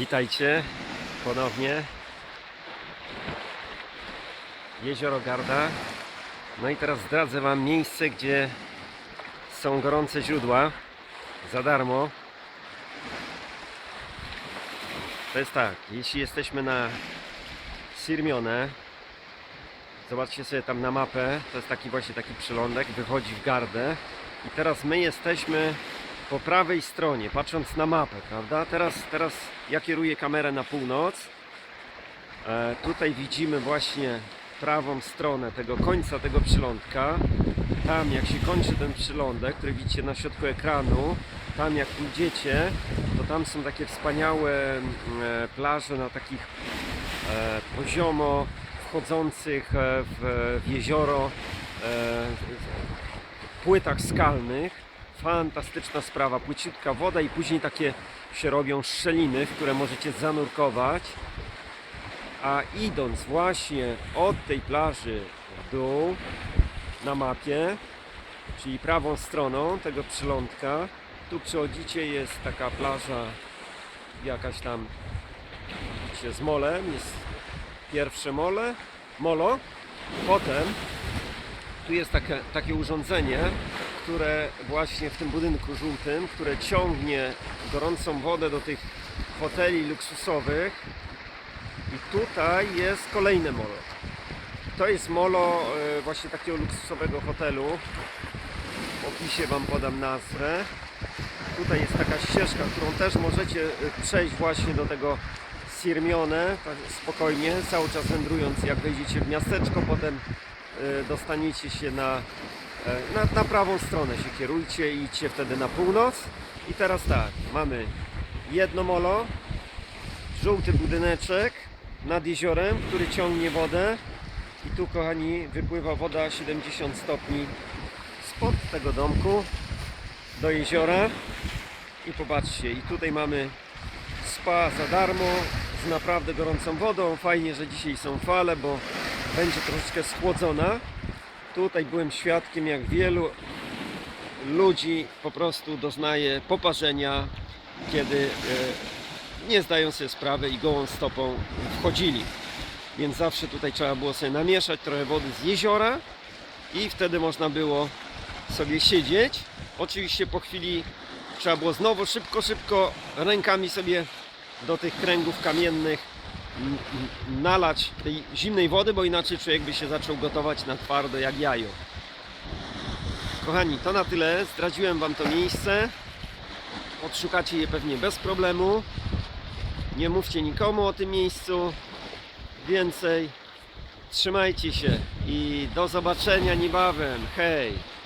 Witajcie ponownie. Jezioro Garda. No i teraz zdradzę Wam miejsce, gdzie są gorące źródła za darmo. To jest tak, jeśli jesteśmy na Sirmione, zobaczcie sobie tam na mapę, to jest taki właśnie taki przylądek, wychodzi w gardę i teraz my jesteśmy po prawej stronie, patrząc na mapę, prawda? Teraz, teraz ja kieruję kamerę na północ. E, tutaj widzimy właśnie prawą stronę tego końca tego przylądka. Tam jak się kończy ten przylądek, który widzicie na środku ekranu, tam jak pójdziecie, to tam są takie wspaniałe mm, e, plaże na takich e, poziomo wchodzących e, w, w jezioro e, płytach skalnych. Fantastyczna sprawa, płyciutka woda i później takie się robią szczeliny, w które możecie zanurkować. A idąc właśnie od tej plaży w dół na mapie, czyli prawą stroną tego przylądka, tu przychodzicie, jest taka plaża jakaś tam widzicie, z molem, jest pierwsze mole, molo, potem tu jest takie, takie urządzenie, które właśnie w tym budynku żółtym, które ciągnie gorącą wodę do tych hoteli luksusowych i tutaj jest kolejne molo. To jest molo e, właśnie takiego luksusowego hotelu. W opisie Wam podam nazwę. Tutaj jest taka ścieżka, którą też możecie e, przejść właśnie do tego Sirmione, tak spokojnie, cały czas wędrując, jak wejdziecie w miasteczko, potem e, dostaniecie się na, na, na prawą stronę się kierujcie i idźcie wtedy na północ. I teraz tak, mamy jedno molo, żółty budyneczek nad jeziorem, który ciągnie wodę. I tu kochani wypływa woda 70 stopni spod tego domku do jeziora. I popatrzcie i tutaj mamy spa za darmo z naprawdę gorącą wodą. Fajnie, że dzisiaj są fale, bo będzie troszeczkę schłodzona tutaj byłem świadkiem jak wielu ludzi po prostu doznaje poparzenia kiedy e, nie zdają sobie sprawy i gołą stopą wchodzili. Więc zawsze tutaj trzeba było sobie namieszać trochę wody z jeziora i wtedy można było sobie siedzieć. Oczywiście po chwili trzeba było znowu szybko, szybko rękami sobie do tych kręgów kamiennych nalać tej zimnej wody, bo inaczej człowiek by się zaczął gotować na twardo jak jajo. Kochani, to na tyle. Zdradziłem Wam to miejsce. Odszukacie je pewnie bez problemu. Nie mówcie nikomu o tym miejscu. Więcej. Trzymajcie się i do zobaczenia niebawem. Hej!